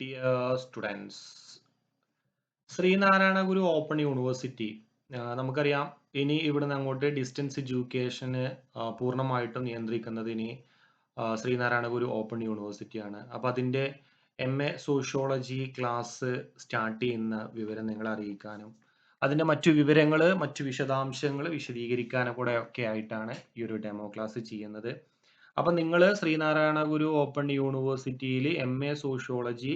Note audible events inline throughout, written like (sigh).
Dear students Sreenarayana Guru open university നമുക്കറിയാം ഇനി ഇവിടുന്ന് അങ്ങോട്ട് ഡിസ്റ്റൻസ് എഡ്യൂക്കേഷന് പൂർണമായിട്ടും നിയന്ത്രിക്കുന്നത് ഇനി ശ്രീനാരായണ ഗുരു ഓപ്പൺ യൂണിവേഴ്സിറ്റിയാണ് അപ്പോൾ അതിന്റെ M A sociology class start ചെയ്യുന്ന വിവരം നിങ്ങളെ അറിയിക്കാനും അതിന്റെ മറ്റു വിവരങ്ങൾ മറ്റു വിശദാംശങ്ങൾ വിശദീകരിക്കാനും കൂടെ ഒക്കെ ആയിട്ടാണ് ഈ ഒരു ഡെമോ ക്ലാസ് ചെയ്യുന്നത്. അപ്പം നിങ്ങൾ ശ്രീനാരായണ ഗുരു ഓപ്പൺ യൂണിവേഴ്സിറ്റിയിൽ എം എ സോഷ്യോളജി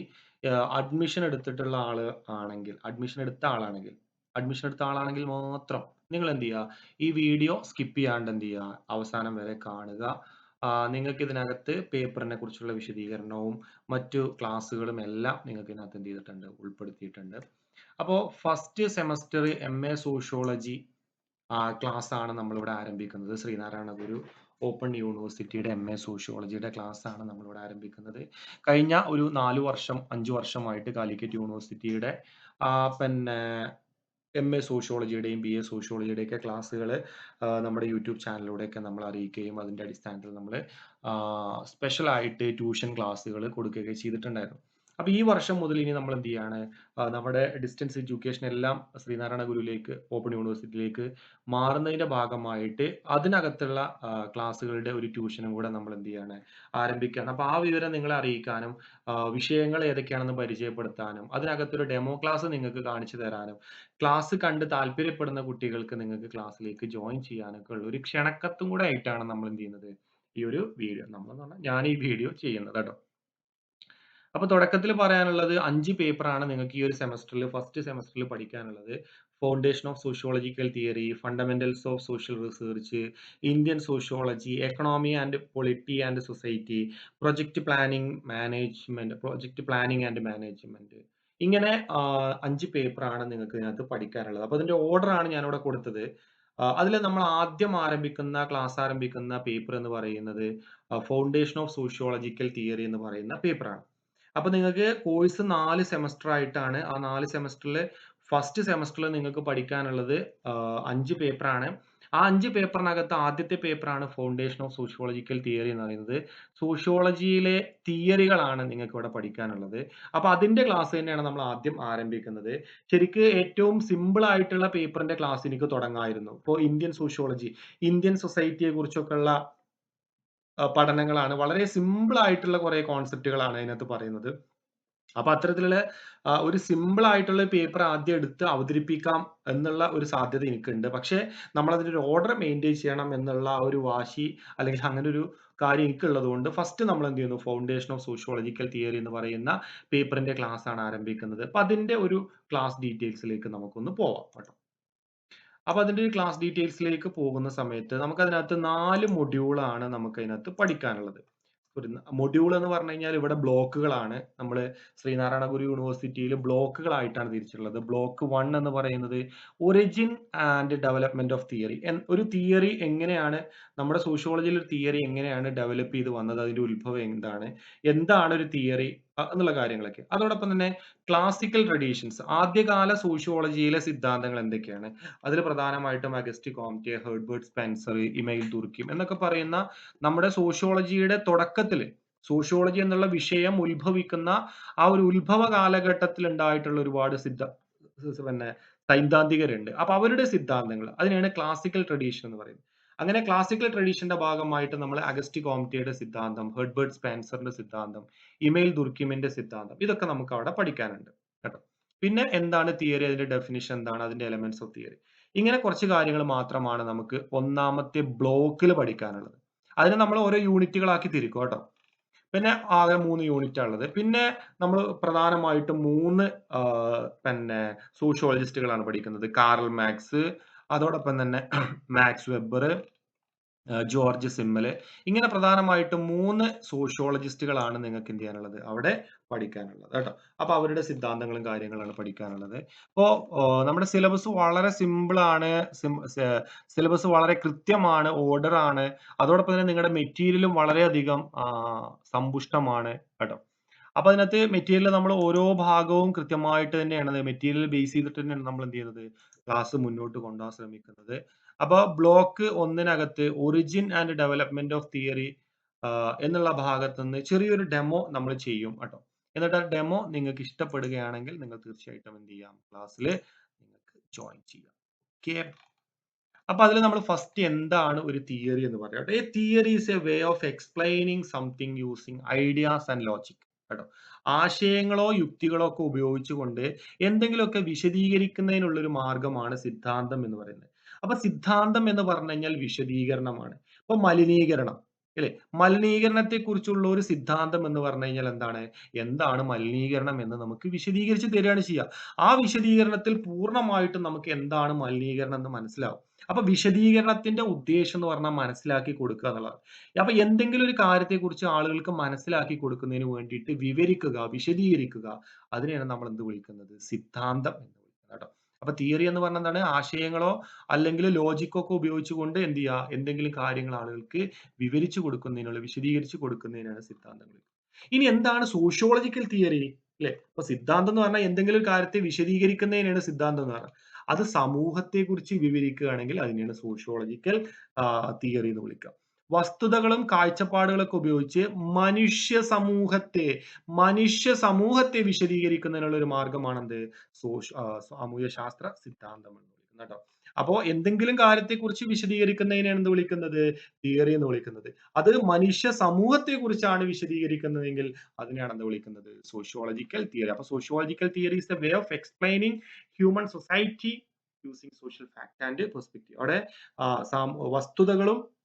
അഡ്മിഷൻ എടുത്തിട്ടുള്ള ആൾ ആണെങ്കിൽ അഡ്മിഷൻ എടുത്ത ആളാണെങ്കിൽ അഡ്മിഷൻ എടുത്ത ആളാണെങ്കിൽ മാത്രം നിങ്ങൾ എന്ത് ചെയ്യുക ഈ വീഡിയോ സ്കിപ്പ് ചെയ്യാണ്ട് എന്ത് ചെയ്യുക അവസാനം വരെ കാണുക. നിങ്ങൾക്ക് ഇതിനകത്ത് പേപ്പറിനെ കുറിച്ചുള്ള വിശദീകരണവും മറ്റു ക്ലാസ്സുകളും എല്ലാം നിങ്ങൾക്ക് ഇതിനകത്ത് എന്ത് ചെയ്തിട്ടുണ്ട് ഉൾപ്പെടുത്തിയിട്ടുണ്ട് അപ്പോൾ first semester M A sociology class ആണ് നമ്മളിവിടെ ആരംഭിക്കുന്നത്. ശ്രീനാരായണ ഗുരു ഓപ്പൺ യൂണിവേഴ്സിറ്റിയുടെ എം എ സോഷ്യോളജിയുടെ ക്ലാസ് ആണ് നമ്മളിവിടെ ആരംഭിക്കുന്നത്. കഴിഞ്ഞ ഒരു നാല് വർഷം അഞ്ച് വർഷമായിട്ട് കാലിക്കറ്റ് യൂണിവേഴ്സിറ്റിയുടെ പിന്നെ എം എ സോഷ്യോളജിയുടെയും ബി എ സോഷ്യോളജിയുടെയൊക്കെ ക്ലാസ്സുകൾ നമ്മുടെ യൂട്യൂബ് ചാനലിലൂടെയൊക്കെ നമ്മൾ അറിയിക്കുകയും അതിന്റെ അടിസ്ഥാനത്തിൽ നമ്മൾ സ്പെഷ്യലായിട്ട് ട്യൂഷൻ ക്ലാസ്സുകൾ കൊടുക്കുകയൊക്കെ ചെയ്തിട്ടുണ്ടായിരുന്നു. അപ്പോൾ ഈ വർഷം മുതൽ ഇനി നമ്മൾ എന്ത് ചെയ്യാണ്? നമ്മുടെ ഡിസ്റ്റൻസ് എഡ്യൂക്കേഷൻ എല്ലാം ശ്രീനാരായണ ഗുരുവിലേക്ക് ഓപ്പൺ യൂണിവേഴ്സിറ്റിയിലേക്ക് മാറുന്നതിന്റെ ഭാഗമായിട്ട് അതിനകത്തുള്ള ക്ലാസ്സുകളുടെ ഒരു ട്യൂഷനും കൂടെ നമ്മൾ എന്ത് ചെയ്യാണ്? ആരംഭിക്കുകയാണ്. അപ്പോൾ ആ വിവരം നിങ്ങളെ അറിയിക്കാനും വിഷയങ്ങൾ ഏതൊക്കെയാണെന്ന് പരിചയപ്പെടുത്താനും അതിനകത്തൊരു ഡെമോ ക്ലാസ് നിങ്ങൾക്ക് കാണിച്ചു തരാനും ക്ലാസ് കണ്ട് താല്പര്യപ്പെടുന്ന കുട്ടികൾക്ക് നിങ്ങൾക്ക് ക്ലാസ്സിലേക്ക് ജോയിൻ ചെയ്യാനൊക്കെ ഉള്ള ഒരു ക്ഷണക്കത്തും കൂടെ ആയിട്ടാണ് നമ്മൾ എന്ത് ചെയ്യുന്നത്? ഈ ഒരു വീഡിയോ നമ്മൾ ഞാൻ ഈ വീഡിയോ ചെയ്യുന്നത് കേട്ടോ. അപ്പൊ തുടക്കത്തിൽ പറയാനുള്ളത് അഞ്ച് പേപ്പറാണ് നിങ്ങൾക്ക് ഈ ഒരു സെമസ്റ്ററിൽ ഫസ്റ്റ് സെമസ്റ്ററിൽ പഠിക്കാനുള്ളത്. Foundation of sociological theory fundamentals of social research Indian sociology economy and polity and society project planning management project planning and management ഇങ്ങനെ അഞ്ച് പേപ്പറാണ് നിങ്ങൾക്ക് ഇതിനകത്ത് പഠിക്കാനുള്ളത്. അപ്പൊ അതിന്റെ ഓർഡർ ആണ് ഞാനിവിടെ കൊടുത്തത്. അതിൽ നമ്മൾ ആദ്യം ആരംഭിക്കുന്ന ക്ലാസ് ആരംഭിക്കുന്ന പേപ്പർ എന്ന് പറയുന്നത് ഫൗണ്ടേഷൻ ഓഫ് സോഷ്യോളജിക്കൽ തിയറി എന്ന് പറയുന്ന പേപ്പറാണ്. അപ്പൊ നിങ്ങൾക്ക് കോഴ്സ് നാല് സെമസ്റ്റർ ആയിട്ടാണ് ആ നാല് സെമസ്റ്ററിൽ ഫസ്റ്റ് സെമസ്റ്ററിൽ നിങ്ങൾക്ക് പഠിക്കാനുള്ളത് അഞ്ച് പേപ്പറാണ് ആ അഞ്ച് പേപ്പറിനകത്ത് ആദ്യത്തെ പേപ്പറാണ് ഫൗണ്ടേഷൻ ഓഫ് സോഷ്യോളജിക്കൽ തിയറി എന്ന് പറയുന്നത്. സോഷ്യോളജിയിലെ തിയറികളാണ് നിങ്ങൾക്ക് ഇവിടെ പഠിക്കാനുള്ളത്. അപ്പൊ അതിന്റെ ക്ലാസ് തന്നെയാണ് നമ്മൾ ആദ്യം ആരംഭിക്കുന്നത്. ശരിക്ക് ഏറ്റവും സിമ്പിൾ ആയിട്ടുള്ള പേപ്പറിന്റെ ക്ലാസ് എനിക്ക് തുടങ്ങായിരുന്നു. ഇപ്പോൾ ഇന്ത്യൻ സോഷ്യോളജി ഇന്ത്യൻ സൊസൈറ്റിയെ കുറിച്ചൊക്കെയുള്ള പഠനങ്ങളാണ്. വളരെ സിമ്പിൾ ആയിട്ടുള്ള കുറെ കോൺസെപ്റ്റുകളാണ് അതിനകത്ത് പറയുന്നത്. അപ്പൊ അത്തരത്തിലുള്ള ഒരു സിമ്പിൾ ആയിട്ടുള്ള പേപ്പർ ആദ്യം എടുത്ത് അവതരിപ്പിക്കാം എന്നുള്ള ഒരു സാധ്യത എനിക്കുണ്ട്. പക്ഷേ നമ്മൾ അതിന്റെ ഒരു ഓർഡർ മെയിന്റെയിൻ ചെയ്യണം എന്നുള്ള ഒരു വാശി അല്ലെങ്കിൽ അങ്ങനെ ഒരു കാര്യം എനിക്കുള്ളത് കൊണ്ട് ഫസ്റ്റ് നമ്മൾ എന്ത് ചെയ്യുന്നു? ഫൗണ്ടേഷൻ ഓഫ് സോഷ്യോളജിക്കൽ തിയറി എന്ന് പറയുന്ന പേപ്പറിന്റെ ക്ലാസ് ആണ് ആരംഭിക്കുന്നത്. അപ്പൊ അതിന്റെ ഒരു ക്ലാസ് ഡീറ്റെയിൽസിലേക്ക് നമുക്കൊന്ന് പോവാം കേട്ടോ. അപ്പൊ അതിന്റെ ഒരു ക്ലാസ് ഡീറ്റെയിൽസിലേക്ക് പോകുന്ന സമയത്ത് നമുക്ക് അതിനകത്ത് നാല് മൊഡ്യൂളാണ് നമുക്ക് അതിനകത്ത് പഠിക്കാനുള്ളത്. ഒരു മൊഡ്യൂൾ എന്ന് പറഞ്ഞു കഴിഞ്ഞാൽ ഇവിടെ ബ്ലോക്കുകളാണ്. നമ്മൾ ശ്രീനാരായണ ഗുരു യൂണിവേഴ്സിറ്റിയിൽ ബ്ലോക്കുകളായിട്ടാണ് തിരിച്ചിട്ടുള്ളത്. ബ്ലോക്ക് വൺ എന്ന് പറയുന്നത് origin and development of theory ഒരു തിയറി എങ്ങനെയാണ് നമ്മുടെ സോഷ്യോളജിയിൽ ഒരു തിയറി എങ്ങനെയാണ് ഡെവലപ്പ് ചെയ്ത് വന്നത്? അതിന്റെ ഉത്ഭവം എന്താണ്? എന്താണ് ഒരു തിയറി എന്നുള്ള കാര്യങ്ങളൊക്കെ. അതോടൊപ്പം തന്നെ ക്ലാസിക്കൽ ട്രഡീഷൻസ് ആദ്യകാല സോഷ്യോളജിയിലെ സിദ്ധാന്തങ്ങൾ എന്തൊക്കെയാണ്? അതിൽ പ്രധാനമായിട്ടും August Comte Herbert Spencer Emile Durkheim എന്നൊക്കെ പറയുന്ന നമ്മുടെ സോഷ്യോളജിയുടെ തുടക്കത്തിൽ സോഷ്യോളജി എന്നുള്ള വിഷയം ഉത്ഭവിക്കുന്ന ആ ഒരു ഉത്ഭവ കാലഘട്ടത്തിൽ ഉണ്ടായിട്ടുള്ള ഒരുപാട് സിദ്ധ പിന്നെ സൈദ്ധാന്തികരുണ്ട്. അപ്പൊ അവരുടെ സിദ്ധാന്തങ്ങൾ അതിനെയാണ് ക്ലാസിക്കൽ ട്രഡീഷൻ എന്ന് പറയുന്നത്. അങ്ങനെ ക്ലാസിക്കൽ ട്രഡീഷന്റെ ഭാഗമായിട്ട് നമ്മൾ അഗസ്റ്റി കോംറ്റിയുടെ സിദ്ധാന്തം ഹെർബർട്ട് സ്പാൻസറിന്റെ സിദ്ധാന്തം ഇമെയിൽ ദുർക്കിമിന്റെ സിദ്ധാന്തം ഇതൊക്കെ നമുക്ക് അവിടെ പഠിക്കാനുണ്ട് കേട്ടോ. പിന്നെ എന്താണ് തിയറി അതിന്റെ ഡെഫിനിഷൻ എന്താണ്? അതിന്റെ എലമെന്റ്സ് ഓഫ് തിയറി ഇങ്ങനെ കുറച്ച് കാര്യങ്ങൾ മാത്രമാണ് നമുക്ക് ഒന്നാമത്തെ ബ്ലോക്കിൽ പഠിക്കാനുള്ളത്. അതിനെ നമ്മൾ ഓരോ യൂണിറ്റുകളാക്കി തിരിക്കും കേട്ടോ. പിന്നെ ആകെ മൂന്ന് യൂണിറ്റ് ഉള്ളത്. പിന്നെ നമ്മൾ പ്രധാനമായിട്ടും മൂന്ന് പിന്നെ സോഷ്യോളജിസ്റ്റുകളാണ് പഠിക്കുന്നത്. കാറൽ മാക്സ് അതോടൊപ്പം തന്നെ (clears throat) മാക്സ് വെബർ ജോർജ് സിമ്മൽ. ഇങ്ങനെ പ്രധാനമായിട്ടും മൂന്ന് സോഷ്യോളജിസ്റ്റുകളാണ് നിങ്ങൾക്ക് എന്ത് ചെയ്യാനുള്ളത്? അവിടെ പഠിക്കാനുള്ളത് കേട്ടോ. അപ്പൊ അവരുടെ സിദ്ധാന്തങ്ങളും കാര്യങ്ങളാണ് പഠിക്കാനുള്ളത്. അപ്പോ നമ്മുടെ സിലബസ് വളരെ സിമ്പിൾ ആണ് സിലബസ് വളരെ കൃത്യമാണ്. ഓർഡർ ആണ് അതോടൊപ്പം തന്നെ നിങ്ങളുടെ മെറ്റീരിയലും വളരെയധികം സമ്പുഷ്ടമാണ് കേട്ടോ. അപ്പൊ അതിനകത്ത് മെറ്റീരിയൽ നമ്മൾ ഓരോ ഭാഗവും കൃത്യമായിട്ട് തന്നെയാണ്. മെറ്റീരിയൽ ബേസ് ചെയ്തിട്ട് തന്നെയാണ് നമ്മൾ എന്ത് ചെയ്യുന്നത്? ക്ലാസ് മുന്നോട്ട് കൊണ്ടുപോകാൻ ശ്രമിക്കുന്നത്. അപ്പൊ block ഒന്നിനകത്ത് origin and development of theory എന്നുള്ള ഭാഗത്ത് നിന്ന് ചെറിയൊരു ഡെമോ നമ്മൾ ചെയ്യും കേട്ടോ. എന്നിട്ട് ആ ഡെമോ നിങ്ങൾക്ക് ഇഷ്ടപ്പെടുകയാണെങ്കിൽ നിങ്ങൾ തീർച്ചയായിട്ടും എന്ത് ചെയ്യാം? ക്ലാസ്സിൽ നിങ്ങൾക്ക് ജോയിൻ ചെയ്യാം. ഓക്കെ അപ്പൊ അതിൽ നമ്മൾ ഫസ്റ്റ് എന്താണ് ഒരു തിയറി എന്ന് പറയട്ടെ a theory is a way of explaining something using ideas and logic കേട്ടോ. ആശയങ്ങളോ യുക്തികളോ ഒക്കെ ഉപയോഗിച്ചുകൊണ്ട് എന്തെങ്കിലുമൊക്കെ വിശദീകരിക്കുന്നതിനുള്ള ഒരു മാർഗമാണ് സിദ്ധാന്തം എന്ന് പറയുന്നത്. അപ്പൊ സിദ്ധാന്തം എന്ന് പറഞ്ഞു കഴിഞ്ഞാൽ വിശദീകരണമാണ്. അപ്പൊ മലിനീകരണം അല്ലെ? മലിനീകരണത്തെ കുറിച്ചുള്ള ഒരു സിദ്ധാന്തം എന്ന് പറഞ്ഞു കഴിഞ്ഞാൽ എന്താണ്? എന്താണ് മലിനീകരണം എന്ന് നമുക്ക് വിശദീകരിച്ച് തരികയാണ് ചെയ്യുക ആ വിശദീകരണത്തിൽ പൂർണമായിട്ടും നമുക്ക് എന്താണ് മലിനീകരണം എന്ന് മനസ്സിലാവും. അപ്പൊ വിശദീകരണത്തിന്റെ ഉദ്ദേശം എന്ന് പറഞ്ഞാൽ മനസ്സിലാക്കി കൊടുക്കുക എന്നുള്ളതാണ്. അപ്പൊ എന്തെങ്കിലും ഒരു കാര്യത്തെ കുറിച്ച് ആളുകൾക്ക് മനസ്സിലാക്കി കൊടുക്കുന്നതിന് വേണ്ടിയിട്ട് വിവരിക്കുക വിശദീകരിക്കുക അതിനെയാണ് നമ്മൾ എന്ത് വിളിക്കുന്നത്? സിദ്ധാന്തം എന്ന് വിളിക്കുന്നത് കേട്ടോ. അപ്പൊ തിയറി എന്ന് പറഞ്ഞ എന്താണ്? ആശയങ്ങളോ അല്ലെങ്കിൽ ലോജിക്കോ ഒക്കെ ഉപയോഗിച്ചുകൊണ്ട് എന്ത് ചെയ്യുക? എന്തെങ്കിലും കാര്യങ്ങൾ ആളുകൾക്ക് വിവരിച്ചു കൊടുക്കുന്നതിനുള്ള വിശദീകരിച്ചു കൊടുക്കുന്നതിനാണ് സിദ്ധാന്തങ്ങൾ. ഇനി എന്താണ് സോഷ്യോളജിക്കൽ തിയറി അല്ലെ? അപ്പൊ സിദ്ധാന്തം എന്ന് പറഞ്ഞാൽ എന്തെങ്കിലും കാര്യത്തെ വിശദീകരിക്കുന്നതിനാണ് സിദ്ധാന്തം എന്ന് പറഞ്ഞാൽ. അത് സമൂഹത്തെ കുറിച്ച് വിവരിക്കുകയാണെങ്കിൽ അതിനെയാണ് സോഷ്യോളജിക്കൽ തിയറി എന്ന് വിളിക്കുക. വസ്തുതകളും കാഴ്ചപ്പാടുകളൊക്കെ ഉപയോഗിച്ച് മനുഷ്യ സമൂഹത്തെ മനുഷ്യ സമൂഹത്തെ വിശദീകരിക്കുന്നതിനുള്ള ഒരു മാർഗമാണ് എന്ത് സോഷ്യ സാമൂഹ്യ ശാസ്ത്ര സിദ്ധാന്തം എന്ന് വിളിക്കുന്നത് കേട്ടോ. അപ്പോ എന്തെങ്കിലും കാര്യത്തെക്കുറിച്ച് വിശദീകരിക്കുന്നതിനാണ് എന്ത് വിളിക്കുന്നത്? തിയറി എന്ന് വിളിക്കുന്നത്. അത് മനുഷ്യ സമൂഹത്തെ കുറിച്ചാണ് വിശദീകരിക്കുന്നതെങ്കിൽ അതിനെയാണ് എന്ത് വിളിക്കുന്നത്? Sociological theory. അപ്പൊ sociological theory is the way of explaining human society using social fact and perspective അവിടെ വസ്തുതകളും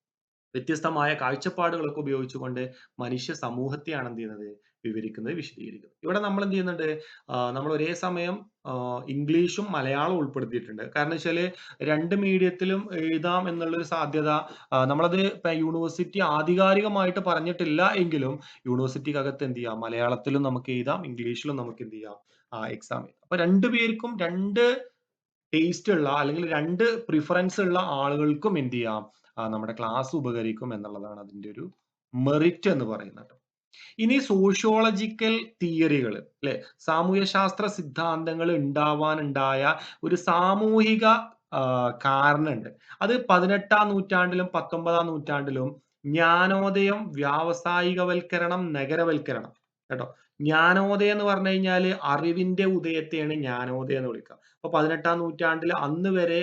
വ്യത്യസ്തമായ കാഴ്ചപ്പാടുകളൊക്കെ ഉപയോഗിച്ചുകൊണ്ട് മനുഷ്യ സമൂഹത്തെയാണ് എന്ത് ചെയ്യുന്നത്? വിവരിക്കുന്നത് വിശദീകരിക്കുന്നത്. ഇവിടെ നമ്മൾ എന്ത് ചെയ്യുന്നുണ്ട്? നമ്മൾ ഒരേ സമയം ഇംഗ്ലീഷും മലയാളവും ഉൾപ്പെടുത്തിയിട്ടുണ്ട്. കാരണം വെച്ചാൽ രണ്ട് മീഡിയത്തിലും എഴുതാം എന്നുള്ളൊരു സാധ്യത നമ്മളത് യൂണിവേഴ്സിറ്റി ആധികാരികമായിട്ട് പറഞ്ഞിട്ടില്ല എങ്കിലും യൂണിവേഴ്സിറ്റിക്കകത്ത് എന്ത് ചെയ്യാം? മലയാളത്തിലും നമുക്ക് എഴുതാം ഇംഗ്ലീഷിലും നമുക്ക് എന്ത് ചെയ്യാം? എക്സാം എഴുതാം. അപ്പൊ രണ്ടു പേർക്കും രണ്ട് ടേസ്റ്റ് ഉള്ള അല്ലെങ്കിൽ രണ്ട് പ്രിഫറൻസ് ഉള്ള ആളുകൾക്കും എന്ത് ചെയ്യാം? നമ്മുടെ ക്ലാസ് ഉപകരിക്കും എന്നുള്ളതാണ് അതിന്റെ ഒരു മെറിറ്റ് എന്ന് പറയുന്നത്. ഇനി സോഷ്യോളജിക്കൽ തിയറികൾ അല്ലെ? സാമൂഹ്യശാസ്ത്ര സിദ്ധാന്തങ്ങൾ ഉണ്ടാവാനുണ്ടായ ഒരു സാമൂഹിക കാരണമുണ്ട്. അത് പതിനെട്ടാം നൂറ്റാണ്ടിലും പത്തൊമ്പതാം നൂറ്റാണ്ടിലും ജ്ഞാനോദയം വ്യാവസായികവൽക്കരണം നഗരവൽക്കരണം. കേട്ടോ? ജ്ഞാനോദയം എന്ന് പറഞ്ഞു കഴിഞ്ഞാൽ അറിവിന്റെ ഉദയത്തെയാണ് ജ്ഞാനോദയം എന്ന് വിളിക്കുക. അപ്പൊ പതിനെട്ടാം നൂറ്റാണ്ടിൽ അന്ന് വരെ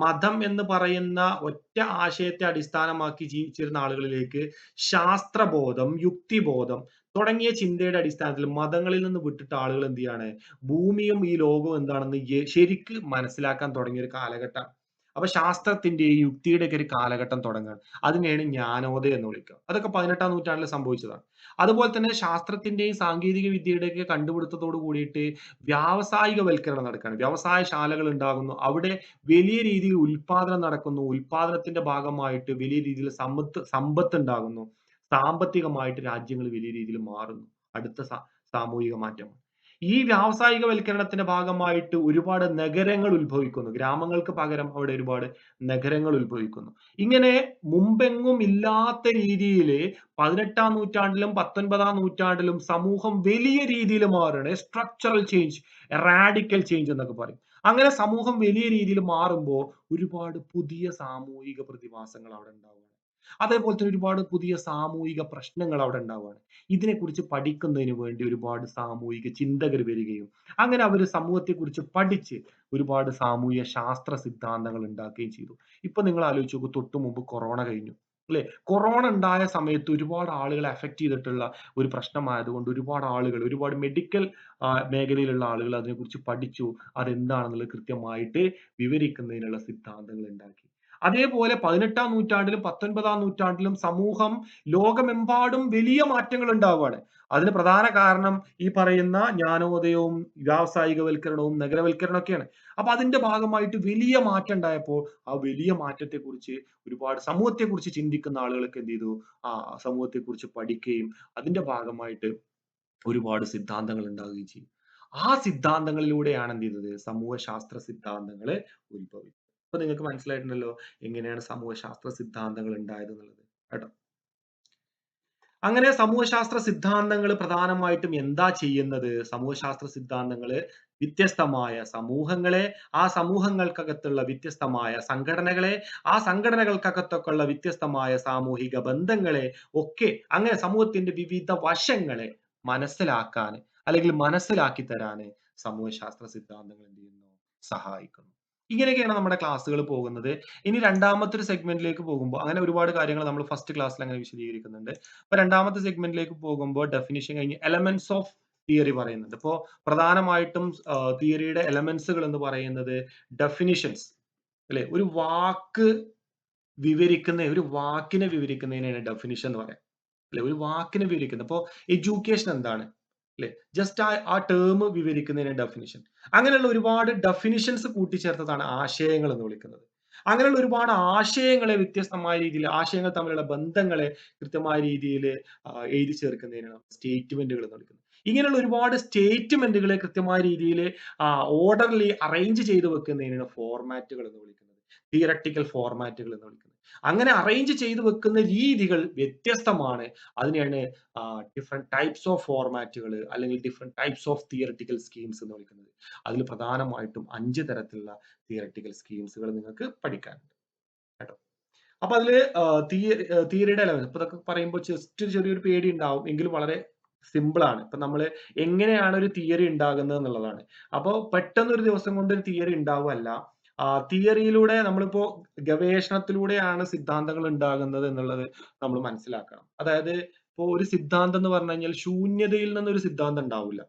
മതം എന്ന് പറയുന്ന ഒറ്റ ആശയത്തെ അടിസ്ഥാനമാക്കി ജീവിച്ചിരുന്ന ആളുകളിലേക്ക് ശാസ്ത്രബോധം യുക്തിബോധം തുടങ്ങിയ ചിന്തയുടെ അടിസ്ഥാനത്തിൽ മതങ്ങളിൽ നിന്ന് വിട്ടിട്ട് ആളുകൾ എന്ത് ചെയ്യാണ്? ഭൂമിയും ഈ ലോകവും എന്താണെന്ന് ശരിക്ക് മനസ്സിലാക്കാൻ തുടങ്ങിയ ഒരു കാലഘട്ടമാണ് അപ്പൊ ശാസ്ത്രത്തിന്റെയും യുക്തിയുടെയൊക്കെ ഒരു കാലഘട്ടം തുടങ്ങുകയാണ് അതിനെയാണ് ജ്ഞാനോദയം എന്ന് വിളിക്കുക. അതൊക്കെ പതിനെട്ടാം നൂറ്റാണ്ടിൽ സംഭവിച്ചതാണ്. അതുപോലെ തന്നെ ശാസ്ത്രത്തിന്റെയും സാങ്കേതിക വിദ്യയുടെയൊക്കെ കണ്ടുപിടുത്തത്തോട് കൂടിയിട്ട് വ്യാവസായികവൽക്കരണം നടക്കുകയാണ്. വ്യവസായശാലകൾ ഉണ്ടാകുന്നു. അവിടെ വലിയ രീതിയിൽ ഉൽപാദനം നടക്കുന്നു. ഉൽപാദനത്തിന്റെ ഭാഗമായിട്ട് വലിയ രീതിയിൽ സമ്പത്ത് സമ്പത്ത് ഉണ്ടാകുന്നു. സാമ്പത്തികമായിട്ട് രാജ്യങ്ങൾ വലിയ രീതിയിൽ മാറുന്നു. അടുത്ത സാമൂഹിക മാറ്റം. ഈ വ്യാവസായിക വ്യാവസായികവൽക്കരണത്തിന്റെ ഭാഗമായിട്ട് ഒരുപാട് നഗരങ്ങൾ ഉത്ഭവിക്കുന്നു. ഗ്രാമങ്ങൾക്ക് പകരം അവിടെ ഒരുപാട് നഗരങ്ങൾ ഉത്ഭവിക്കുന്നു. ഇങ്ങനെ മുമ്പെങ്ങും ഇല്ലാത്ത രീതിയിൽ പതിനെട്ടാം നൂറ്റാണ്ടിലും പത്തൊൻപതാം നൂറ്റാണ്ടിലും സമൂഹം വലിയ രീതിയിൽ മാറുകയാണ്. സ്ട്രക്ചറൽ ചേഞ്ച് റാഡിക്കൽ ചേഞ്ച് എന്നൊക്കെ പറയും. അങ്ങനെ സമൂഹം വലിയ രീതിയിൽ മാറുമ്പോൾ ഒരുപാട് പുതിയ സാമൂഹിക പ്രതിഭാസങ്ങൾ അവിടെ ഉണ്ടാവുകയാണ്. അതേപോലെ തന്നെ ഒരുപാട് പുതിയ സാമൂഹിക പ്രശ്നങ്ങൾ അവിടെ ഉണ്ടാവുകയാണ്. ഇതിനെക്കുറിച്ച് പഠിക്കുന്നതിന് വേണ്ടി ഒരുപാട് സാമൂഹിക ചിന്തകർ വരികയും അങ്ങനെ അവർ സമൂഹത്തെക്കുറിച്ച് പഠിച്ച് ഒരുപാട് സാമൂഹിക ശാസ്ത്ര സിദ്ധാന്തങ്ങൾ ഉണ്ടാക്കുകയും ചെയ്തു. ഇപ്പൊ നിങ്ങൾ ആലോചിച്ച് നോക്കൂ തൊട്ടു മുമ്പ് കൊറോണ കഴിഞ്ഞു അല്ലെ? കൊറോണ ഉണ്ടായ സമയത്ത് ഒരുപാട് ആളുകളെ അഫക്റ്റ് ചെയ്തിട്ടുള്ള ഒരു പ്രശ്നമായതുകൊണ്ട് ഒരുപാട് ആളുകൾ ഒരുപാട് മെഡിക്കൽ മേഖലയിലുള്ള ആളുകൾ അതിനെക്കുറിച്ച് പഠിച്ചു അതെന്താണെന്നുള്ളത് കൃത്യമായിട്ട് വിവരിക്കുന്നതിനുള്ള സിദ്ധാന്തങ്ങൾ ഉണ്ടാക്കി. അതേപോലെ പതിനെട്ടാം നൂറ്റാണ്ടിലും പത്തൊൻപതാം നൂറ്റാണ്ടിലും സമൂഹം ലോകമെമ്പാടും വലിയ മാറ്റങ്ങൾ ഉണ്ടാവുകയാണ്. അതിന് പ്രധാന കാരണം ഈ പറയുന്ന ജ്ഞാനോദയവും വ്യാവസായികവൽക്കരണവും നഗരവൽക്കരണവും ഒക്കെയാണ്. അപ്പൊ അതിന്റെ ഭാഗമായിട്ട് വലിയ മാറ്റം ഉണ്ടായപ്പോൾ ആ വലിയ മാറ്റത്തെക്കുറിച്ച് ഒരുപാട് സമൂഹത്തെക്കുറിച്ച് ചിന്തിക്കുന്ന ആളുകൾക്ക് എന്ത് ചെയ്തു? ആ സമൂഹത്തെക്കുറിച്ച് പഠിക്കുകയും അതിന്റെ ഭാഗമായിട്ട് ഒരുപാട് സിദ്ധാന്തങ്ങൾ ഉണ്ടാവുകയും ചെയ്യും. ആ സിദ്ധാന്തങ്ങളിലൂടെയാണ് എന്ത് ചെയ്തത്? സമൂഹശാസ്ത്ര സിദ്ധാന്തങ്ങൾ ഉത്ഭവിച്ചത്. ഇപ്പൊ നിങ്ങൾക്ക് മനസ്സിലായിട്ടുണ്ടല്ലോ എങ്ങനെയാണ് സമൂഹശാസ്ത്ര സിദ്ധാന്തങ്ങൾ ഉണ്ടായത് എന്നുള്ളത് കേട്ടോ. അങ്ങനെ സമൂഹശാസ്ത്ര സിദ്ധാന്തങ്ങൾ പ്രധാനമായിട്ടും എന്താ ചെയ്യുന്നത്? സമൂഹശാസ്ത്ര സിദ്ധാന്തങ്ങൾ വ്യത്യസ്തമായ സമൂഹങ്ങളെ ആ സമൂഹങ്ങൾക്കകത്തുള്ള വ്യത്യസ്തമായ സംഘടനകളെ ആ സംഘടനകൾക്കകത്തൊക്കെയുള്ള വ്യത്യസ്തമായ സാമൂഹിക ബന്ധങ്ങളെ ഒക്കെ അങ്ങനെ സമൂഹത്തിന്റെ വിവിധ വശങ്ങളെ മനസ്സിലാക്കാൻ അല്ലെങ്കിൽ മനസ്സിലാക്കി തരാന് സമൂഹശാസ്ത്ര സിദ്ധാന്തങ്ങൾ എന്ത് ചെയ്യുന്നു? സഹായിക്കുന്നു. ഇങ്ങനെയൊക്കെയാണ് നമ്മുടെ ക്ലാസ്സുകൾ പോകുന്നത്. ഇനി രണ്ടാമത്തെ ഒരു സെഗ്മെന്റിലേക്ക് പോകുമ്പോൾ അങ്ങനെ ഒരുപാട് കാര്യങ്ങൾ നമ്മൾ ഫസ്റ്റ് ക്ലാസ്സിൽ അങ്ങനെ വിശദീകരിക്കുന്നുണ്ട്. അപ്പൊ രണ്ടാമത്തെ സെഗ്മെന്റിലേക്ക് പോകുമ്പോൾ ഡെഫിനിഷൻ കഴിഞ്ഞ് എലമെന്റ്സ് ഓഫ് തിയറി പറയുന്നുണ്ട്. അപ്പോൾ പ്രധാനമായിട്ടും തിയറിയുടെ എലമെന്റ്സുകൾ എന്ന് പറയുന്നത് ഡെഫിനിഷൻസ് അല്ലെ? ഒരു വാക്ക് വിവരിക്കുന്ന ഒരു വാക്കിനെ വിവരിക്കുന്നതിനാണ് ഡെഫിനിഷൻ എന്ന് പറയാം. അല്ലെ? ഒരു വാക്കിനെ വിവരിക്കുന്നത്. അപ്പോൾ എഡ്യൂക്കേഷൻ എന്താണ്? അല്ലെ ജസ്റ്റ് ആ ആ ടേം വിവരിക്കുന്നതിന് ഡെഫിനിഷൻ അങ്ങനെയുള്ള ഒരുപാട് ഡെഫിനിഷൻസ് കൂട്ടിച്ചേർത്തതാണ് ആശയങ്ങൾ എന്ന് വിളിക്കുന്നത്. അങ്ങനെയുള്ള ഒരുപാട് ആശയങ്ങളെ വ്യത്യസ്തമായ രീതിയിൽ ആശയങ്ങൾ തമ്മിലുള്ള ബന്ധങ്ങളെ കൃത്യമായ രീതിയിൽ എഴുതി ചേർക്കുന്നതിനാണ് സ്റ്റേറ്റ്മെന്റുകൾ എന്ന് വിളിക്കുന്നത്. ഇങ്ങനെയുള്ള ഒരുപാട് സ്റ്റേറ്റ്മെന്റുകളെ കൃത്യമായ രീതിയിൽ ഓർഡർലി അറേഞ്ച് ചെയ്ത് വെക്കുന്നതിനാണ് ഫോർമാറ്റുകൾ എന്ന് വിളിക്കുന്നത്. തിയറട്ടിക്കൽ ഫോർമാറ്റുകൾ എന്ന് വിളിക്കുന്നത്. അങ്ങനെ അറേഞ്ച് ചെയ്ത് വെക്കുന്ന രീതികൾ വ്യത്യസ്തമാണ്. അതിനെയാണ് ഡിഫറെന്റ് ടൈപ്സ് ഓഫ് ഫോർമാറ്റുകൾ അല്ലെങ്കിൽ different types of theoretical schemes എന്ന് വിളിക്കുന്നത്. അതിൽ പ്രധാനമായിട്ടും അഞ്ച് തരത്തിലുള്ള തിയറട്ടിക്കൽ സ്കീംസുകൾ നിങ്ങൾക്ക് പഠിക്കാനുണ്ട്. കേട്ടോ? അപ്പൊ അതിൽ തിയറിയുടെ ലെവൽ ഇപ്പൊ ഇതൊക്കെ പറയുമ്പോൾ ജസ്റ്റ് ചെറിയൊരു പേടി ഉണ്ടാവും. എങ്കിലും വളരെ സിമ്പിൾ ആണ്. ഇപ്പൊ നമ്മൾ എങ്ങനെയാണ് ഒരു തിയറി ഉണ്ടാകുന്നത് എന്നുള്ളതാണ്. അപ്പോൾ പെട്ടെന്ന് ഒരു ദിവസം കൊണ്ട് ഒരു തിയറി ഉണ്ടാവുകയല്ല. തിയറിയിലൂടെ നമ്മളിപ്പോ ഗവേഷണത്തിലൂടെയാണ് സിദ്ധാന്തങ്ങൾ ഉണ്ടാകുന്നത് എന്നുള്ളത് നമ്മൾ മനസ്സിലാക്കണം. അതായത് ഇപ്പോ ഒരു സിദ്ധാന്തം എന്ന് പറഞ്ഞു കഴിഞ്ഞാൽ ശൂന്യതയിൽ നിന്ന് ഒരു സിദ്ധാന്തം ഉണ്ടാവില്ല.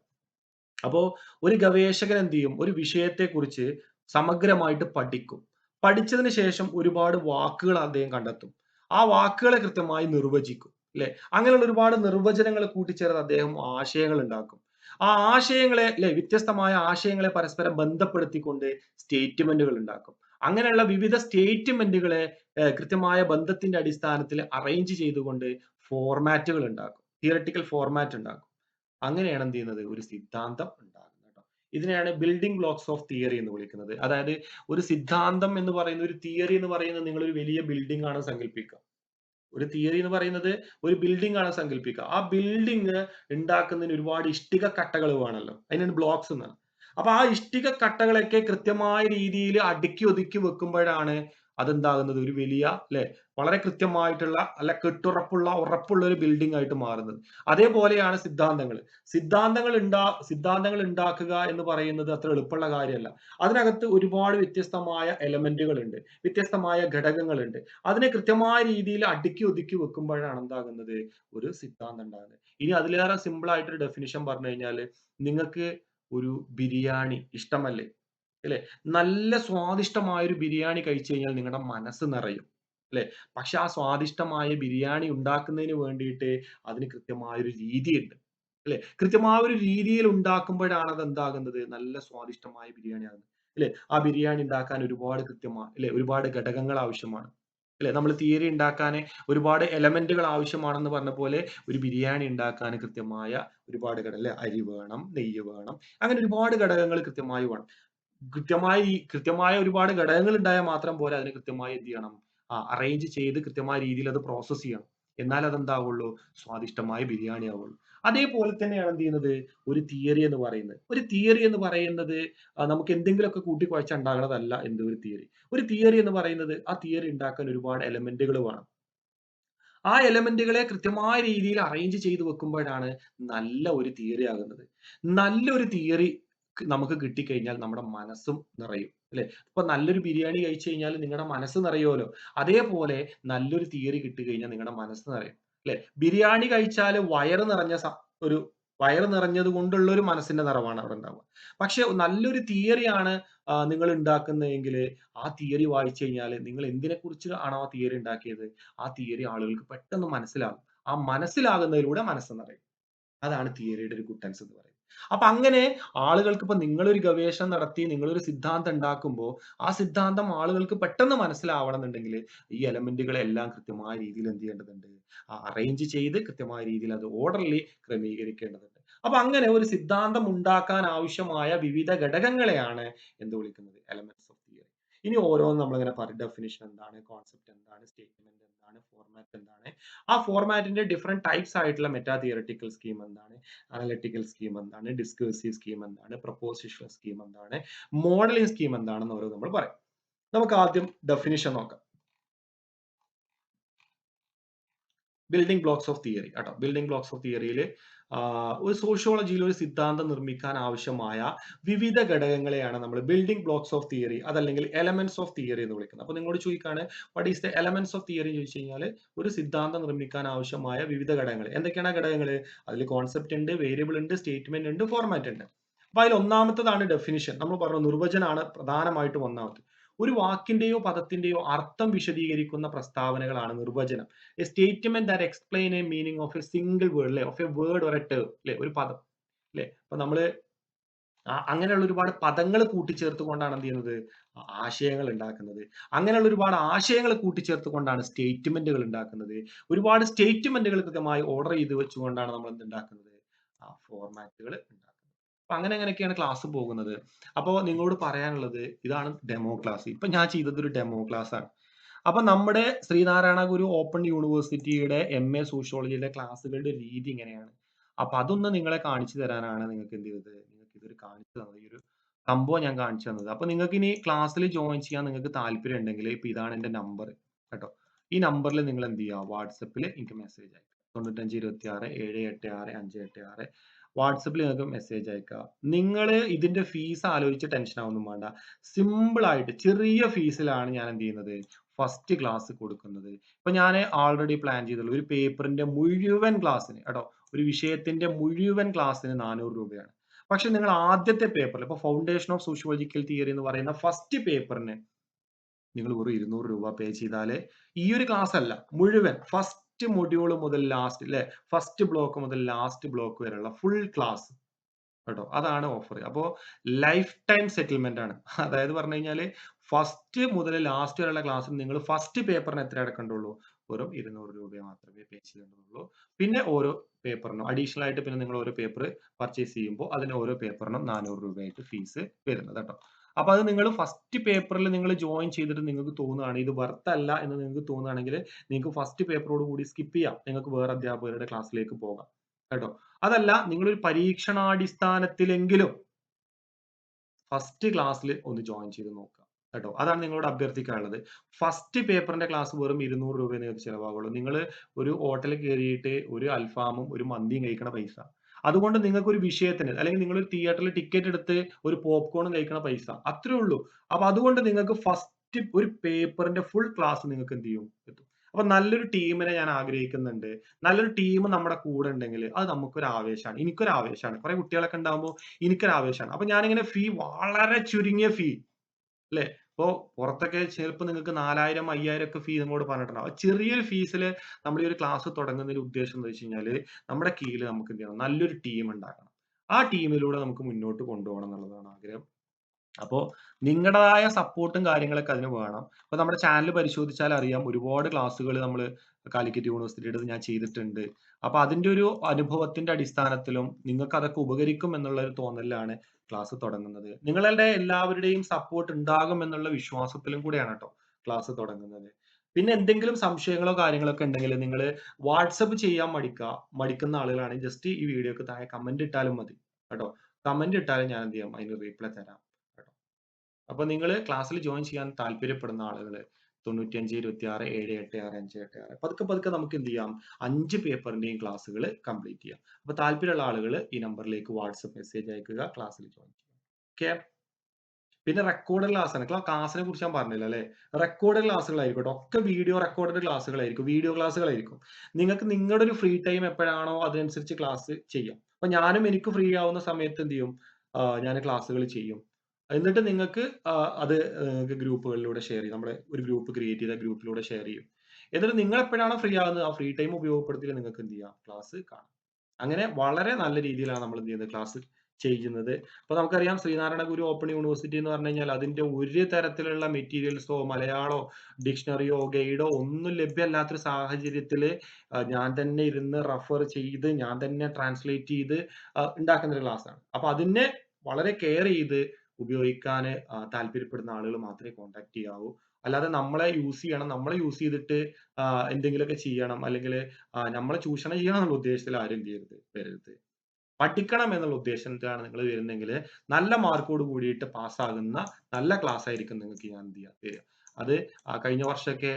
അപ്പോ ഒരു ഗവേഷകൻ എന്ത് ചെയ്യും? ഒരു വിഷയത്തെ കുറിച്ച് സമഗ്രമായിട്ട് പഠിക്കും. പഠിച്ചതിന് ശേഷം ഒരുപാട് വാക്കുകൾ അദ്ദേഹം കണ്ടെത്തും. ആ വാക്കുകളെ കൃത്യമായി നിർവചിക്കും. അല്ലെ? അങ്ങനെയുള്ള ഒരുപാട് നിർവചനങ്ങൾ കൂട്ടിച്ചേർത്ത് അദ്ദേഹം ആശയങ്ങൾ ഉണ്ടാക്കും. ആ ആശയങ്ങളെ അല്ലെ വ്യത്യസ്തമായ ആശയങ്ങളെ പരസ്പരം ബന്ധപ്പെടുത്തിക്കൊണ്ട് സ്റ്റേറ്റ്മെന്റുകൾ ഉണ്ടാക്കും. അങ്ങനെയുള്ള വിവിധ സ്റ്റേറ്റ്മെന്റുകളെ കൃത്യമായ ബന്ധത്തിന്റെ അടിസ്ഥാനത്തിൽ അറേഞ്ച് ചെയ്തുകൊണ്ട് ഫോർമാറ്റുകൾ ഉണ്ടാക്കും. തിയറട്ടിക്കൽ ഫോർമാറ്റ് ഉണ്ടാക്കും. അങ്ങനെയാണ് എന്ത് ചെയ്യുന്നത്? ഒരു സിദ്ധാന്തം ഉണ്ടാകുന്നത് ഇതിനെയാണ് ബിൽഡിംഗ് ബ്ലോക്സ് ഓഫ് തിയറി എന്ന് വിളിക്കുന്നത്. അതായത് ഒരു സിദ്ധാന്തം എന്ന് പറയുന്ന ഒരു തിയറി എന്ന് പറയുന്നത് നിങ്ങൾ ഒരു വലിയ ബിൽഡിംഗ് ആണ് സങ്കല്പിക്കുക. ഒരു തിയറി എന്ന് പറയുന്നത് ഒരു ബിൽഡിംഗ് ആണ് സങ്കല്പിക്കുക ആ ബിൽഡിംഗ് ഉണ്ടാക്കുന്നതിന് ഒരുപാട് ഇഷ്ടിക കട്ടകൾ വേണമല്ലോ. അതിനാണ് ബ്ലോക്സ് എന്നാണ് അപ്പൊ ആ ഇഷ്ടിക കട്ടകളൊക്കെ കൃത്യമായ രീതിയിൽ അടുക്കി ഒതുക്കി വെക്കുമ്പോഴാണ് അതെന്താകുന്നത്? ഒരു വലിയ അല്ലെ? വളരെ കൃത്യമായിട്ടുള്ള അല്ല കെട്ടുറപ്പുള്ള ഉറപ്പുള്ള ഒരു ബിൽഡിംഗ് ആയിട്ട് മാറുന്നത്. അതേപോലെയാണ് സിദ്ധാന്തങ്ങൾ സിദ്ധാന്തങ്ങൾ ഉണ്ടാ സിദ്ധാന്തങ്ങൾ ഉണ്ടാക്കുക എന്ന് പറയുന്നത് അത്ര എളുപ്പമുള്ള കാര്യമല്ല. അതിനകത്ത് ഒരുപാട് വ്യത്യസ്തമായ എലമെന്റുകൾ ഉണ്ട് വ്യത്യസ്തമായ ഘടകങ്ങളുണ്ട്. അതിനെ കൃത്യമായ രീതിയിൽ അടുക്കി ഒതുക്കി വെക്കുമ്പോഴാണ് എന്താകുന്നത്? ഒരു സിദ്ധാന്തം ഉണ്ടാകുന്നത്. ഇനി അതിലേറെ സിമ്പിൾ ആയിട്ടൊരു ഡെഫിനിഷൻ പറഞ്ഞു കഴിഞ്ഞാൽ നിങ്ങൾക്ക് ഒരു ബിരിയാണി ഇഷ്ടമല്ലേ? അല്ലെ? നല്ല സ്വാദിഷ്ടമായ ഒരു ബിരിയാണി കഴിച്ചു കഴിഞ്ഞാൽ നിങ്ങളുടെ മനസ്സ് നിറയും അല്ലെ? പക്ഷെ ആ സ്വാദിഷ്ടമായ ബിരിയാണി ഉണ്ടാക്കുന്നതിന് വേണ്ടിയിട്ട് അതിന് കൃത്യമായ ഒരു രീതിയുണ്ട് അല്ലെ? കൃത്യമായ ഒരു രീതിയിൽ ഉണ്ടാക്കുമ്പോഴാണ് അത് എന്താകുന്നത്? നല്ല സ്വാദിഷ്ടമായ ബിരിയാണി ആകുന്നത് അല്ലെ? ആ ബിരിയാണി ഉണ്ടാക്കാൻ ഒരുപാട് കൃത്യമായ അല്ലെ? ഒരുപാട് ഘടകങ്ങൾ ആവശ്യമാണ് അല്ലെ? നമ്മൾ തിയറി ഉണ്ടാക്കാൻ ഒരുപാട് എലമെന്റുകൾ ആവശ്യമാണെന്ന് പറഞ്ഞ പോലെ ഒരു ബിരിയാണി ഉണ്ടാക്കാൻ കൃത്യമായ ഒരുപാട് ഘടകം അല്ലെ? അരി വേണം നെയ്യ് വേണം അങ്ങനെ ഒരുപാട് ഘടകങ്ങൾ കൃത്യമായി വേണം. കൃത്യമായി കൃത്യമായ ഒരുപാട് ഘടകങ്ങൾ ഉണ്ടായാൽ മാത്രം പോരാ അതിനെ കൃത്യമായി എന്ത് ചെയ്യണം? അറേഞ്ച് ചെയ്ത് കൃത്യമായ രീതിയിൽ അത് പ്രോസസ് ചെയ്യണം. എന്നാൽ അതെന്താവുള്ളൂ? സ്വാദിഷ്ടമായ ബിരിയാണി ആവുള്ളൂ. അതേപോലെ തന്നെയാണ് എന്ത് ചെയ്യുന്നത്? ഒരു തിയറി എന്ന് പറയുന്നത്. ഒരു തിയറി എന്ന് പറയുന്നത് നമുക്ക് എന്തെങ്കിലുമൊക്കെ കൂട്ടിക്കുഴച്ച ഉണ്ടാകുന്നതല്ല എന്ത് ഒരു തിയറി ഒരു തിയറി എന്ന് പറയുന്നത് ആ തിയറി ഉണ്ടാക്കാൻ ഒരുപാട് എലമെന്റുകൾ വേണം. ആ എലമെന്റുകളെ കൃത്യമായ രീതിയിൽ അറേഞ്ച് ചെയ്ത് വെക്കുമ്പോഴാണ് നല്ല ഒരു തിയറി ആകുന്നത്. നല്ലൊരു തിയറി നമുക്ക് കിട്ടിക്കഴിഞ്ഞാൽ നമ്മുടെ മനസ്സും നിറയും അല്ലെ? ഇപ്പൊ നല്ലൊരു ബിരിയാണി കഴിച്ചു കഴിഞ്ഞാൽ നിങ്ങളുടെ മനസ്സ് നിറയുമല്ലോ അതേപോലെ നല്ലൊരു തിയറി കിട്ടി കഴിഞ്ഞാൽ നിങ്ങളുടെ മനസ്സ് നിറയും അല്ലെ? ബിരിയാണി കഴിച്ചാൽ വയറ് നിറഞ്ഞ ഒരു വയറ് നിറഞ്ഞത് കൊണ്ടുള്ള ഒരു മനസ്സിന്റെ നിറവാണ് അവിടെ ഉണ്ടാവുക. പക്ഷെ നല്ലൊരു തിയറിയാണ് നിങ്ങൾ ഉണ്ടാക്കുന്നതെങ്കിൽ ആ തിയറി വായിച്ചു കഴിഞ്ഞാൽ നിങ്ങൾ എന്തിനെ കുറിച്ച് ആണോ ആ തിയറി ഉണ്ടാക്കിയത്? ആ തിയറി ആളുകൾക്ക് പെട്ടെന്ന് മനസ്സിലാകും. ആ മനസ്സിലാകുന്നതിലൂടെ മനസ്സ് നിറയും. അതാണ് തിയറിയുടെ ഒരു ഗുട്ടൻസ് എന്ന് പറയുന്നത്. അപ്പൊ അങ്ങനെ ആളുകൾക്ക് ഇപ്പൊ നിങ്ങളൊരു ഗവേഷണം നടത്തി നിങ്ങളൊരു സിദ്ധാന്തം ഉണ്ടാക്കുമ്പോൾ ആ സിദ്ധാന്തം ആളുകൾക്ക് പെട്ടെന്ന് മനസ്സിലാവണം എന്നുണ്ടെങ്കിൽ ഈ എലമെന്റുകളെല്ലാം കൃത്യമായ രീതിയിൽ എന്ത് ചെയ്യേണ്ടതുണ്ട്? അറേഞ്ച് ചെയ്ത് കൃത്യമായ രീതിയിൽ അത് ഓർഡർലി ക്രമീകരിക്കേണ്ടതുണ്ട്. അപ്പൊ അങ്ങനെ ഒരു സിദ്ധാന്തം ഉണ്ടാക്കാൻ ആവശ്യമായ വിവിധ ഘടകങ്ങളെയാണ് എന്ത് വിളിക്കുന്നത്? എലമെന്റ്സ് ഇനി ഓരോന്നും നമ്മളിങ്ങനെ പറയും. ഡെഫിനിഷൻ എന്താണ്? കോൺസെപ്റ്റ് എന്താണ്? സ്റ്റേറ്റ്മെന്റ് എന്താണ്? ഫോർമാറ്റ് എന്താണ്? ആ ഫോർമാറ്റിന്റെ ഡിഫറെന്റ് ടൈപ്സ് ആയിട്ടുള്ള മെറ്റാ തിയറട്ടിക്കൽ സ്കീം എന്താണ്? അനലറ്റിക്കൽ സ്കീം എന്താണ്? ഡിസ്കേഴ്സീവ് സ്കീം എന്താണ്? പ്രപ്പോസിഷണൽ സ്കീം എന്താണ്? മോഡലിംഗ് സ്കീം എന്താണെന്ന് ഓരോ നമ്മൾ പറയും. നമുക്ക് ആദ്യം ഡെഫിനിഷൻ നോക്കാം. ബിൽഡിംഗ് ബ്ലോക്സ് ഓഫ് തിയറി കേട്ടോ. ബിൽഡിംഗ് ബ്ലോക്സ് ഓഫ് തിയറിയിൽ ഒരു സോഷ്യോളജിയിൽ ഒരു സിദ്ധാന്തം നിർമ്മിക്കാൻ ആവശ്യമായ വിവിധ ഘടകങ്ങളെയാണ് നമ്മൾ ബിൽഡിംഗ് ബ്ലോക്സ് ഓഫ് തിയറി അതല്ലെങ്കിൽ എലമെന്റ്സ് ഓഫ് തിയറി എന്ന് വിളിക്കുന്നത്. അപ്പൊ നിങ്ങളോട് ചോദിക്കാണ് what is the elements of theory ചോദിച്ചു കഴിഞ്ഞാൽ ഒരു സിദ്ധാന്തം നിർമ്മിക്കാൻ ആവശ്യമായ വിവിധ ഘടകങ്ങൾ. എന്തൊക്കെയാണ് ഘടകങ്ങൾ അതിൽ കോൺസെപ്റ്റ് ഉണ്ട് വേരിയബിൾ ഉണ്ട് സ്റ്റേറ്റ്മെന്റ് ഉണ്ട് ഫോർമാറ്റ് ഉണ്ട്. അപ്പൊ അതിൽ ഒന്നാമത്തതാണ് ഡെഫിനിഷൻ നമ്മൾ പറഞ്ഞു നിർവചനമാണ് പ്രധാനമായിട്ടും ഒന്നാമത് ഒരു വാക്കിന്റെയോ പദത്തിന്റെയോ അർത്ഥം വിശദീകരിക്കുന്ന പ്രസ്താവനകളാണ് നിർവചനം. A statement that explain a meaning of a single word അല്ലെ of a word or a term അല്ലെ ഒരു പദം അല്ലെ അപ്പൊ നമ്മൾ അങ്ങനെയുള്ള ഒരുപാട് പദങ്ങൾ കൂട്ടിച്ചേർത്തുകൊണ്ടാണ് എന്ത് ചെയ്യുന്നത്? ആശയങ്ങൾ ഉണ്ടാക്കുന്നത്. അങ്ങനെയുള്ള ഒരുപാട് ആശയങ്ങൾ കൂട്ടിച്ചേർത്തുകൊണ്ടാണ് സ്റ്റേറ്റ്മെന്റുകൾ ഉണ്ടാക്കുന്നത്. ഒരുപാട് സ്റ്റേറ്റ്മെന്റുകൾ കൃത്യമായി ഓർഡർ ചെയ്ത് വെച്ചുകൊണ്ടാണ് നമ്മൾ എന്ത് ഉണ്ടാക്കുന്നത്? ആ ഫോർമാറ്റുകൾ ഉണ്ടാക്കുന്നത്. അങ്ങനെ അങ്ങനെയൊക്കെയാണ് ക്ലാസ് പോകുന്നത്. അപ്പോൾ നിങ്ങളോട് പറയാനുള്ളത് ഇതാണ് ഡെമോ ക്ലാസ് ഇപ്പൊ ഞാൻ ചെയ്തത് ഒരു ഡെമോ ക്ലാസ് ആണ്. അപ്പൊ നമ്മുടെ ശ്രീനാരായണ ഗുരു ഓപ്പൺ യൂണിവേഴ്സിറ്റിയുടെ എം എ സോഷ്യോളജിയുടെ ക്ലാസ്സുകളുടെ രീതി ഇങ്ങനെയാണ്. അപ്പൊ അതൊന്ന് നിങ്ങളെ കാണിച്ചു തരാനാണ് നിങ്ങൾക്ക് എന്ത് ചെയ്തത്? നിങ്ങൾക്ക് ഇതൊരു കാണിച്ചു തന്നത്. ഈ ഒരു സംഭവം ഞാൻ കാണിച്ചു തന്നത്. അപ്പൊ നിങ്ങൾക്ക് ഇനി ക്ലാസ്സിൽ ജോയിൻ ചെയ്യാൻ നിങ്ങൾക്ക് താല്പര്യം ഉണ്ടെങ്കിൽ ഇപ്പൊ ഇതാണ് എന്റെ നമ്പർ കേട്ടോ. ഈ നമ്പറിൽ നിങ്ങൾ എന്ത് ചെയ്യുക? വാട്സപ്പിൽ എനിക്ക് മെസ്സേജ് അയക്കുക. തൊണ്ണൂറ്റഞ്ച് ഇരുപത്തി ആറ് ഏഴ് എട്ട് ആറ് അഞ്ച് എട്ട് ആറ് വാട്സപ്പിൽ നിങ്ങൾക്ക് മെസ്സേജ് അയക്കുക നിങ്ങൾ ഇതിന്റെ ഫീസ് ആലോചിച്ച് ടെൻഷൻ ആവുന്നു വേണ്ട. സിമ്പിൾ ആയിട്ട് ചെറിയ ഫീസിലാണ് ഞാൻ എന്ത് ചെയ്യുന്നത്? ഫസ്റ്റ് ക്ലാസ് കൊടുക്കുന്നത്. ഇപ്പൊ ഞാൻ ആൾറെഡി പ്ലാൻ ചെയ്തുള്ളൂ. ഒരു പേപ്പറിന്റെ മുഴുവൻ ക്ലാസ്സിന് കേട്ടോ. ഒരു വിഷയത്തിന്റെ മുഴുവൻ ക്ലാസ്സിന് നാനൂറ് രൂപയാണ്. പക്ഷെ നിങ്ങൾ ആദ്യത്തെ പേപ്പറിൽ ഇപ്പൊ ഫൗണ്ടേഷൻ ഓഫ് സോഷ്യോളജിക്കൽ തിയറി എന്ന് പറയുന്ന ഫസ്റ്റ് പേപ്പറിന് നിങ്ങൾ ഒരു ഇരുന്നൂറ് രൂപ പേ ചെയ്താലേ ഈ ഒരു ക്ലാസ് അല്ല. മുഴുവൻ. ഫസ്റ്റ് മൊഡ്യൂൾ മുതൽ ലാസ്റ്റ് അല്ലെ ഫസ്റ്റ് ബ്ലോക്ക് മുതൽ ലാസ്റ്റ് ബ്ലോക്ക് വരെയുള്ള ഫുൾ ക്ലാസ് കേട്ടോ? അതാണ് ഓഫർ അപ്പോ ലൈഫ് ടൈം സെറ്റിൽമെന്റ് ആണ്. (laughs) അതായത് പറഞ്ഞു കഴിഞ്ഞാൽ ഫസ്റ്റ് മുതൽ ലാസ്റ്റ് വരെയുള്ള ക്ലാസ് നിങ്ങൾ ഫസ്റ്റ് പേപ്പറിന് എത്ര അടക്കണ്ടുള്ളൂ? വെറും ഇരുന്നൂറ് രൂപ മാത്രമേ പേ ചെയ്യേണ്ടതുള്ളൂ പിന്നെ ഓരോ പേപ്പറിനും അഡീഷണൽ ആയിട്ട് പിന്നെ നിങ്ങൾ ഓരോ പേപ്പർ പർച്ചേസ് ചെയ്യുമ്പോൾ അതിന് ഓരോ പേപ്പറിനും നാനൂറ് രൂപയായിട്ട് ഫീസ് വരുന്നത് കേട്ടോ. അപ്പൊ അത് നിങ്ങൾ ഫസ്റ്റ് പേപ്പറിൽ നിങ്ങൾ ജോയിൻ ചെയ്തിട്ട് നിങ്ങൾക്ക് തോന്നുകയാണ്. ഇത് വർത്ത് അല്ല എന്ന് നിങ്ങൾക്ക് തോന്നുകയാണെങ്കിൽ നിങ്ങൾക്ക് ഫസ്റ്റ് പേപ്പറോട് കൂടി സ്കിപ്പ് ചെയ്യാം. നിങ്ങൾക്ക് വേറെ അധ്യാപകരുടെ ക്ലാസ്സിലേക്ക് പോകാം. കേട്ടോ? അതല്ല നിങ്ങളൊരു പരീക്ഷണാടിസ്ഥാനത്തിലെങ്കിലും ഫസ്റ്റ് ക്ലാസ്സിൽ ഒന്ന് ജോയിൻ ചെയ്ത് നോക്കുക. കേട്ടോ? അതാണ് നിങ്ങളോട് അഭ്യർത്ഥിക്കാനുള്ളത്. ഫസ്റ്റ് പേപ്പറിന്റെ ക്ലാസ് വെറും ഇരുന്നൂറ് രൂപ നിങ്ങൾക്ക് ചിലവാകുള്ളൂ. നിങ്ങൾ ഒരു ഹോട്ടലിൽ കയറിയിട്ട് ഒരു അൽഫാമും ഒരു മന്തിയും കഴിക്കണ പൈസ. അതുകൊണ്ട് നിങ്ങൾക്ക് ഒരു വിഷയത്തിന് അല്ലെങ്കിൽ നിങ്ങൾ ഒരു തിയേറ്ററിൽ ടിക്കറ്റ് എടുത്ത് ഒരു പോപ്കോൺ കഴിക്കണ പൈസ അത്രേ ഉള്ളൂ. അപ്പൊ അതുകൊണ്ട് നിങ്ങൾക്ക് ഫസ്റ്റ് ഒരു പേപ്പറിന്റെ ഫുൾ ക്ലാസ് നിങ്ങൾക്ക് എന്ത് ചെയ്യും? എത്തും. അപ്പൊ നല്ലൊരു ടീമിനെ ഞാൻ ആഗ്രഹിക്കുന്നുണ്ട്. നല്ലൊരു ടീം നമ്മുടെ കൂടെ ഉണ്ടെങ്കിൽ അത് നമുക്കൊരു ആവേശമാണ്. എനിക്കൊരു ആവേശമാണ്. കുറെ കുട്ടികളൊക്കെ ഉണ്ടാകുമ്പോൾ എനിക്കൊരു ആവേശമാണ്. അപ്പൊ ഞാനിങ്ങനെ ഫീ വളരെ ചുരുങ്ങിയ ഫീ അല്ലെ? ഇപ്പോ പുറത്തൊക്കെ ചിലപ്പോൾ നിങ്ങൾക്ക് നാലായിരം അയ്യായിരം ഒക്കെ ഫീ നിങ്ങളോട് പറഞ്ഞിട്ടുണ്ടാവും. ചെറിയൊരു ഫീസിൽ നമ്മൾ ഈ ഒരു ക്ലാസ് തുടങ്ങുന്നതിന്റെ ഉദ്ദേശം എന്ന് വെച്ച് കഴിഞ്ഞാൽ നമ്മുടെ കീഴിൽ നമുക്ക് എന്ത് ചെയ്യണം? നല്ലൊരു ടീം ഉണ്ടാക്കണം. ആ ടീമിലൂടെ നമുക്ക് മുന്നോട്ട് കൊണ്ടുപോകണം എന്നുള്ളതാണ് ആഗ്രഹം. അപ്പോൾ നിങ്ങളുടേതായ സപ്പോർട്ടും കാര്യങ്ങളൊക്കെ അതിന് വേണം. അപ്പോൾ നമ്മുടെ ചാനൽ പരിശോധിച്ചാൽ അറിയാം ഒരുപാട് ക്ലാസ്സുകൾ നമ്മൾ കാലിക്കറ്റ് യൂണിവേഴ്സിറ്റിയുടെ ഞാൻ ചെയ്തിട്ടുണ്ട്. അപ്പോൾ അതിന്റെ ഒരു അനുഭവത്തിന്റെ അടിസ്ഥാനത്തിലും നിങ്ങൾക്ക് അതൊക്കെ ഉപകരിക്കും എന്നുള്ള ഒരു തോന്നലിലാണ് ക്ലാസ് തുടങ്ങുന്നത്. നിങ്ങളുടെ എല്ലാവരുടെയും സപ്പോർട്ട് ഉണ്ടാകും എന്നുള്ള വിശ്വാസത്തിലും കൂടെയാണ് കേട്ടോ ക്ലാസ് തുടങ്ങുന്നത്. പിന്നെ എന്തെങ്കിലും സംശയങ്ങളോ കാര്യങ്ങളൊക്കെ ഉണ്ടെങ്കിൽ നിങ്ങൾ വാട്സപ്പ് ചെയ്യാൻ മടിക്കുക മടിക്കുന്ന ആളുകളാണെങ്കിൽ ജസ്റ്റ് ഈ വീഡിയോക്ക് താഴെ കമന്റ് ഇട്ടാലും മതി. കേട്ടോ. കമന്റ് ഇട്ടാലും ഞാൻ എന്ത് ചെയ്യാം? അതിന് റീപ്ലൈ തരാം. അപ്പൊ നിങ്ങൾ ക്ലാസ്സിൽ ജോയിൻ ചെയ്യാൻ താല്പര്യപ്പെടുന്ന ആളുകൾ തൊണ്ണൂറ്റിയഞ്ച് ഇരുപത്തി ആറ് ഏഴ് എട്ട് ആറ് അഞ്ച് എട്ട് ആറ്. പതുക്കെ പതുക്കെ നമുക്ക് എന്ത് ചെയ്യാം? അഞ്ച് പേപ്പറിന്റെയും ക്ലാസ്സുകൾ കംപ്ലീറ്റ് ചെയ്യാം. അപ്പൊ താല്പര്യമുള്ള ആളുകൾ ഈ നമ്പറിലേക്ക് വാട്സപ്പ് മെസ്സേജ് അയക്കുക ക്ലാസ്സിൽ ജോയിൻ ചെയ്യാം ഓക്കെ പിന്നെ റെക്കോർഡ് ക്ലാസ് ആണ്. ക്ലാസ്സിനെ കുറിച്ച് ഞാൻ പറഞ്ഞില്ല അല്ലെ? റെക്കോർഡ് ക്ലാസ്സുകളായിരിക്കും ഒക്കെ വീഡിയോ റെക്കോർഡ് ക്ലാസ്സുകളായിരിക്കും വീഡിയോ ക്ലാസ്സുകളായിരിക്കും നിങ്ങൾക്ക് നിങ്ങളുടെ ഒരു ഫ്രീ ടൈം എപ്പോഴാണോ അതിനനുസരിച്ച് ക്ലാസ് ചെയ്യാം. അപ്പൊ ഞാനും എനിക്ക് ഫ്രീ ആവുന്ന സമയത്ത് എന്ത് ചെയ്യും? ഞാൻ ക്ലാസ്സുകൾ ചെയ്യും. എന്നിട്ട് നിങ്ങൾക്ക് അത് ഗ്രൂപ്പുകളിലൂടെ ഷെയർ ചെയ്യും. നമ്മുടെ ഒരു ഗ്രൂപ്പ് ക്രിയേറ്റ് ചെയ്ത ഗ്രൂപ്പിലൂടെ ഷെയർ ചെയ്യും. എന്നിട്ട് നിങ്ങൾ എപ്പോഴാണോ ഫ്രീ ആകുന്നത് ആ ഫ്രീ ടൈം ഉപയോഗപ്പെടുത്തി നിങ്ങൾക്ക് എന്ത് ചെയ്യാം? ക്ലാസ് കാണാം. അങ്ങനെ വളരെ നല്ല രീതിയിലാണ് നമ്മൾ എന്ത് ചെയ്യുന്നത്? ക്ലാസ് ചെയ്യുന്നത് അപ്പൊ നമുക്കറിയാം ശ്രീനാരായണ ഗുരു ഓപ്പൺ യൂണിവേഴ്സിറ്റി എന്ന് പറഞ്ഞു കഴിഞ്ഞാൽ അതിന്റെ ഒരു തരത്തിലുള്ള മെറ്റീരിയൽസോ മലയാളോ ഡിക്ഷണറിയോ ഗൈഡോ ഒന്നും ലഭ്യമല്ലാത്തൊരു സാഹചര്യത്തിൽ ഞാൻ തന്നെ ഇരുന്ന് റഫർ ചെയ്ത് ഞാൻ തന്നെ ട്രാൻസ്ലേറ്റ് ചെയ്ത് ഉണ്ടാക്കുന്ന ഒരു ആണ്. അപ്പൊ അതിനെ വളരെ കെയർ ചെയ്ത് ഉപയോഗിക്കാൻ താല്പര്യപ്പെടുന്ന ആളുകൾ മാത്രമേ കോൺടാക്ട് ചെയ്യാവൂ. അല്ലാതെ നമ്മളെ യൂസ് ചെയ്യണം നമ്മളെ യൂസ് ചെയ്തിട്ട് എന്തെങ്കിലുമൊക്കെ ചെയ്യണം അല്ലെങ്കിൽ നമ്മളെ ചൂഷണം ചെയ്യണം എന്നുള്ള ഉദ്ദേശത്തിൽ ആരും ചെയ്യരുത് വരരുത്. പഠിക്കണം എന്നുള്ള ഉദ്ദേശത്തിലാണ് നിങ്ങൾ വരുന്നെങ്കിൽ നല്ല മാർക്കോട് കൂടിയിട്ട് പാസ്സാകുന്ന നല്ല ക്ലാസ് ആയിരിക്കും നിങ്ങൾക്ക് ഞാൻ എന്ത് ചെയ്യാം തരിക അത് കഴിഞ്ഞ വർഷമൊക്കെ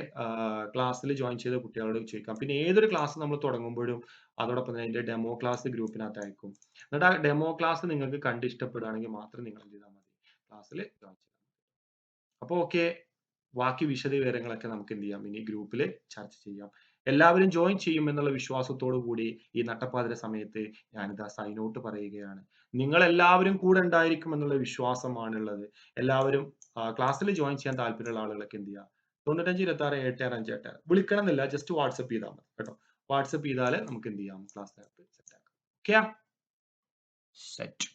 ക്ലാസ്സിൽ ജോയിൻ ചെയ്ത കുട്ടികളോട് ചോദിക്കാം. പിന്നെ ഏതൊരു ക്ലാസ് നമ്മൾ തുടങ്ങുമ്പോഴും അതോടൊപ്പം തന്നെ അതിന്റെ ഡെമോ ക്ലാസ് ഗ്രൂപ്പിനകത്ത് അയക്കും എന്നിട്ട് ആ ഡെമോ ക്ലാസ് നിങ്ങൾക്ക് കണ്ട് ഇഷ്ടപ്പെടുകയാണെങ്കിൽ മാത്രം നിങ്ങൾ എന്ത് ചെയ്താൽ ക്ലാസ്സിൽ ജോയിൻ ചെയ്യാം മതി അപ്പോൾ ഓക്കെ ബാക്കി വിശദ വിവരങ്ങളൊക്കെ നമുക്ക് എന്ത് ചെയ്യാം? ഇനി ഗ്രൂപ്പിൽ ചർച്ച ചെയ്യാം. എല്ലാവരും ജോയിൻ ചെയ്യും എന്നുള്ള വിശ്വാസത്തോടു കൂടി ഈ നട്ടപ്പാതിര സമയത്ത് ഞാനിതാ സൈൻ ഔട്ട് പറയുകയാണ്. നിങ്ങൾ എല്ലാവരും കൂടെ ഉണ്ടായിരിക്കും എന്നുള്ള വിശ്വാസമാണുള്ളത്. എല്ലാവരും ക്ലാസ്സിൽ ജോയിൻ ചെയ്യാൻ താല്പര്യമുള്ള ആളുകളൊക്കെ എന്ത് ചെയ്യാം? തൊണ്ണൂറ്റഞ്ച് ഇരുപത്തി ആറ് എട്ട് ആറ് അഞ്ച് എട്ട് ആറ്. വിളിക്കണം എന്നില്ല ജസ്റ്റ് വാട്സപ്പ് ചെയ്താൽ മതി കേട്ടോ. വാട്സപ്പ് ചെയ്താൽ നമുക്ക് എന്ത് ചെയ്യാം? ക്ലാസ്സിനകത്ത് സെറ്റ് ആക്കാം. Okay set